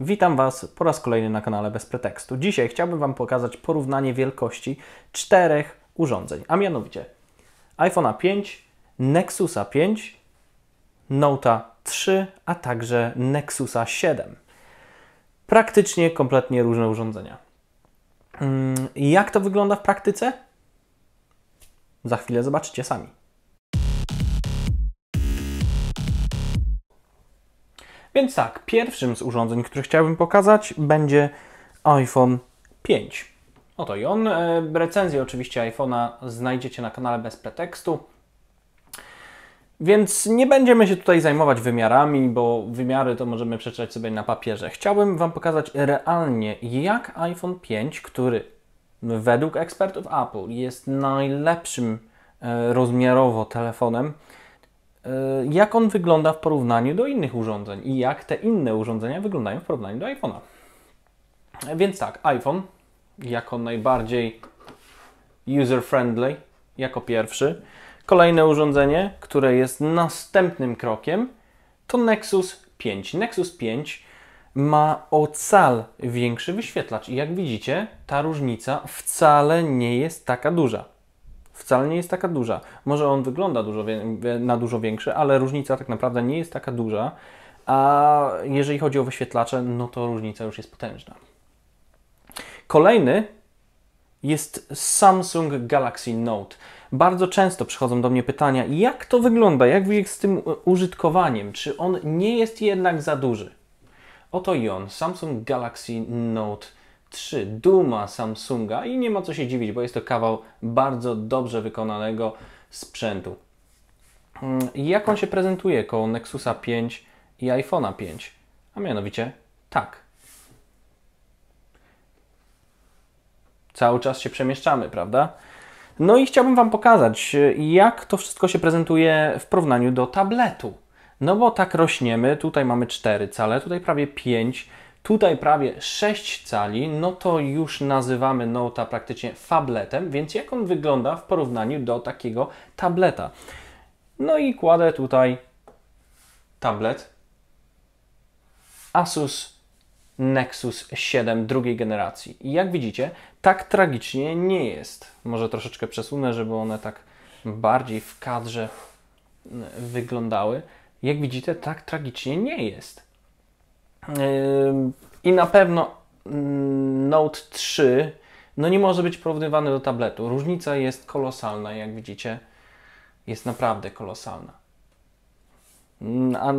Witam Was po raz kolejny na kanale Bez Pretekstu. Dzisiaj chciałbym Wam pokazać porównanie wielkości czterech urządzeń, a mianowicie iPhone'a 5, Nexusa 5, Note'a 3, a także Nexusa 7. Praktycznie kompletnie różne urządzenia. Mm, Jak to wygląda w praktyce? Za chwilę zobaczycie sami. Więc tak, pierwszym z urządzeń, które chciałbym pokazać, będzie iPhone 5. Oto i on. E, Recenzję oczywiście iPhone'a znajdziecie na kanale bez pretekstu. Więc nie będziemy się tutaj zajmować wymiarami, bo wymiary to możemy przeczytać sobie na papierze. Chciałbym Wam pokazać realnie, jak iPhone 5, który według ekspertów Apple jest najlepszym e, rozmiarowo telefonem, jak on wygląda w porównaniu do innych urządzeń i jak te inne urządzenia wyglądają w porównaniu do iPhone'a. Więc tak, iPhone jako najbardziej user-friendly, jako pierwszy. Kolejne urządzenie, które jest następnym krokiem, to Nexus 5. Nexus 5 ma ocal większy wyświetlacz i jak widzicie, ta różnica wcale nie jest taka duża. Wcale nie jest taka duża. Może on wygląda dużo, na dużo większy, ale różnica tak naprawdę nie jest taka duża. A jeżeli chodzi o wyświetlacze, no to różnica już jest potężna. Kolejny jest Samsung Galaxy Note. Bardzo często przychodzą do mnie pytania, jak to wygląda, jak jest z tym użytkowaniem, czy on nie jest jednak za duży. Oto i on, Samsung Galaxy Note 3, duma Samsunga i nie ma co się dziwić, bo jest to kawał bardzo dobrze wykonanego sprzętu. Mm, Jak on się prezentuje koło Nexusa 5 i iPhone'a 5? A mianowicie tak. Cały czas się przemieszczamy, prawda? No i chciałbym Wam pokazać, jak to wszystko się prezentuje w porównaniu do tabletu. No bo tak rośniemy, tutaj mamy 4 cale, tutaj prawie 5, tutaj prawie 6 cali, no to już nazywamy Note'a praktycznie fabletem, więc jak on wygląda w porównaniu do takiego tableta? No i kładę tutaj tablet Asus Nexus 7 drugiej generacji. I jak widzicie, tak tragicznie nie jest. Może troszeczkę przesunę, żeby one tak bardziej w kadrze wyglądały. Jak widzicie, tak tragicznie nie jest. I na pewno Note 3 no nie może być porównywany do tabletu. Różnica jest kolosalna, jak widzicie. Jest naprawdę kolosalna. A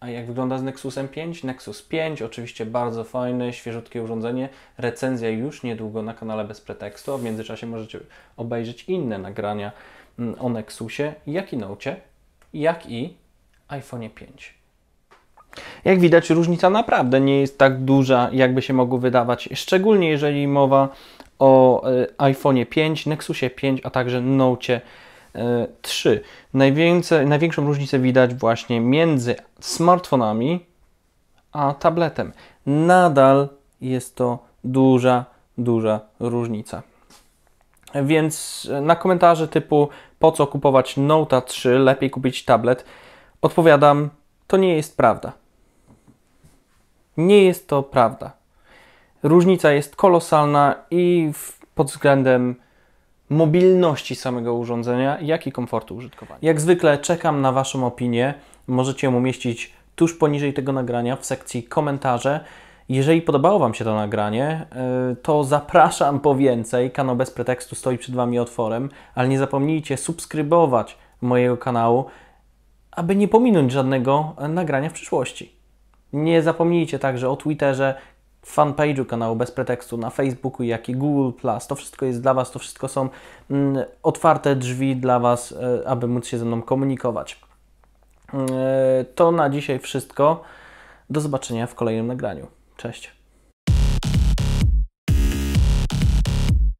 a jak wygląda z Nexusem 5? Nexus 5, oczywiście bardzo fajne, świeżutkie urządzenie. Recenzja już niedługo na kanale Bez Pretekstu, w międzyczasie możecie obejrzeć inne nagrania mm, o Nexusie, jak i Note, jak i iPhone 5. Jak widać, różnica naprawdę nie jest tak duża, jakby się mogło wydawać, szczególnie jeżeli mowa o e, iPhone 5, Nexusie 5, a także Note 3. Najwięcej, największą różnicę widać właśnie między smartfonami a tabletem. Nadal jest to duża, duża różnica. Więc na komentarze typu po co kupować Note 3, lepiej kupić tablet, odpowiadam, to nie jest prawda. Nie jest to prawda. Różnica jest kolosalna i pod względem mobilności samego urządzenia, jak i komfortu użytkowania. Jak zwykle czekam na Waszą opinię. Możecie ją umieścić tuż poniżej tego nagrania w sekcji komentarze. Jeżeli podobało Wam się to nagranie, y, to zapraszam po więcej. Kanał Bez Pretekstu stoi przed Wami otworem, ale nie zapomnijcie subskrybować mojego kanału, aby nie pominąć żadnego nagrania w przyszłości. Nie zapomnijcie także o Twitterze, fanpage'u kanału Bez Pretekstu na Facebooku, jak i Google+. To wszystko jest dla Was, to wszystko są mm, otwarte drzwi dla Was, e, aby móc się ze mną komunikować. E, to na dzisiaj wszystko. Do zobaczenia w kolejnym nagraniu. Cześć.